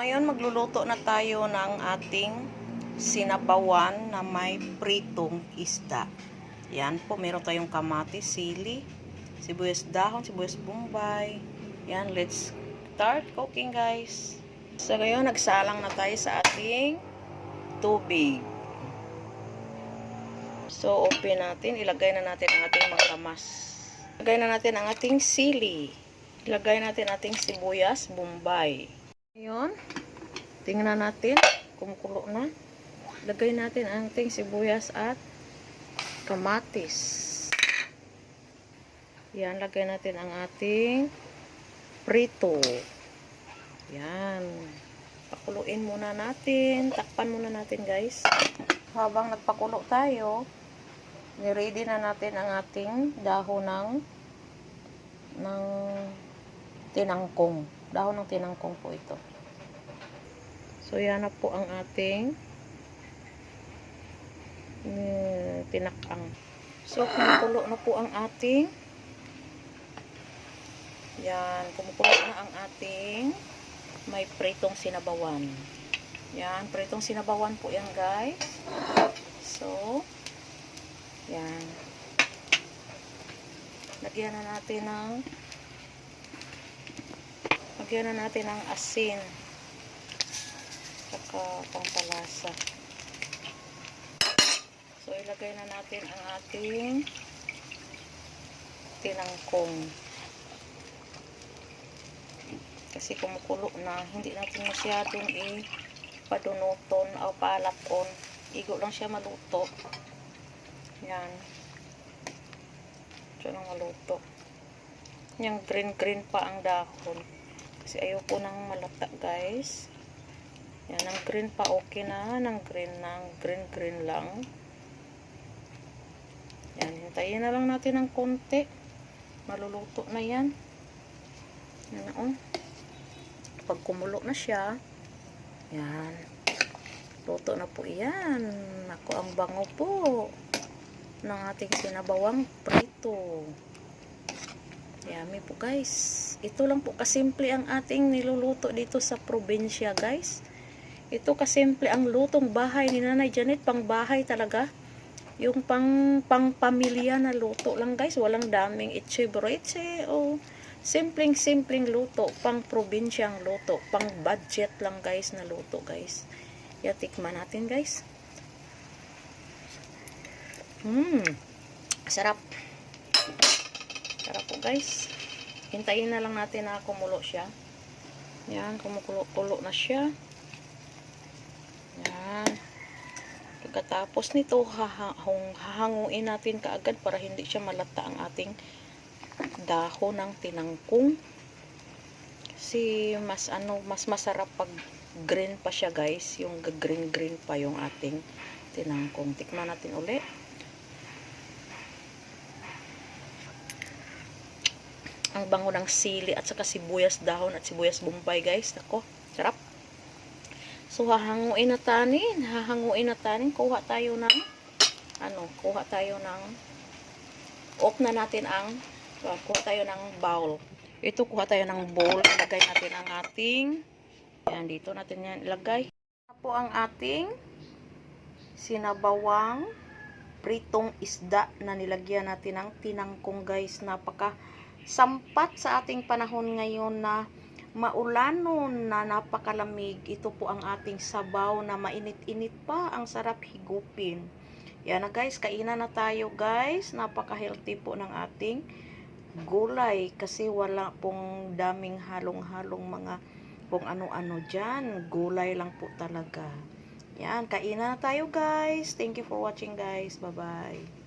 ngayon magluluto na tayo ng ating sinabawan na may pritong isda. Yan po, meron tayong kamatis, sili, sibuyas dahon, sibuyas bombay. Yan, let's start cooking guys. So ngayon, nagsalang na tayo sa ating tubig. So, open natin. Ilagay na natin ang ating manglamas. Ilagay na natin ang ating sili. Ilagay natin ating sibuyas, bombay. Ngayon, tingnan natin. Kumukulo na. Ilagay natin ang ating sibuyas at kamatis. Yan, lagay natin ang ating prito. Yan. Pakuluin muna natin. Takpan muna natin, guys. Habang nagpakulo tayo, niready na natin ang ating dahon ng ng tinangkong. Dahon ng tinangkong po ito. So, yan na po ang ating eh, tinakang. So, kumukulo na po ang ating yan, kumukulo na ang ating may pritong sinabawan. Yan, pritong sinabawan po yan guys. So, yan. Lagyan na natin ng lagyan na natin ng asin saka pampalasa. So, ilagay na natin ang ating tinangkong. Kasi kumukulo na, hindi natin masyadong ipadunuton o palapon. Igo lang siya maluto. Yan. Ito lang maluto. Yung green-green pa ang dahon. Kasi ayoko nang malata, guys. Yan, ang green pa okay na. Nang green na. Green-green lang. Yan, hintayin na lang natin ng konti. Maluluto na yan. Yan na, oh. Pag kumulo na siya, yan. Luto na po yan. Ako ang bango po ng ating sinabawang prito. Yummy po guys. Ito lang po kasimple ang ating niluluto dito sa probinsya guys. Ito kasimple ang lutong bahay ni Nanay Janet. Pang bahay talaga. Yung pang, pang pamilya na luto lang guys. Walang daming itche o simpleng simpleng luto. Pang probinsyang luto. Pang budget lang guys na luto guys. Yan, tikman natin guys. Hmm. Sarap. Sarap po guys. Hintayin na lang natin na kumulo siya. Yan, kumukulo-kulo na siya. Yan. Pagkatapos nito, hahang, hahanguin natin kaagad para hindi siya malata ang ating dahon ng tinangkong. Kasi mas ano, mas masarap pag green pa siya guys. Yung green green pa yung ating tinangkong. Tikman natin uli. Ang bango ng sili at saka sibuyas dahon at sibuyas bombay guys. Nako, sarap. So, hahanguin na tanin. Hahanguin na tanin. Kuha tayo ng, ano, kuha tayo ng, off na natin ang, uh, kuha tayo ng bowl. Ito, kuha tayo ng bowl. Ilagay natin ang ating, yan, dito natin yan ilagay. Po ang ating sinabawang pritong isda na nilagyan natin ng tinangkong guys. Napaka sampat sa ating panahon ngayon na maulanon na napakalamig. Ito po ang ating sabaw na mainit-init pa. Ang sarap higupin. Yan na guys, kainan na tayo guys. Napaka-healthy po ng ating gulay kasi wala pong daming halong-halong mga kung ano-ano dyan. Gulay lang po talaga. Yan, kainan na tayo guys. Thank you for watching guys. Bye-bye.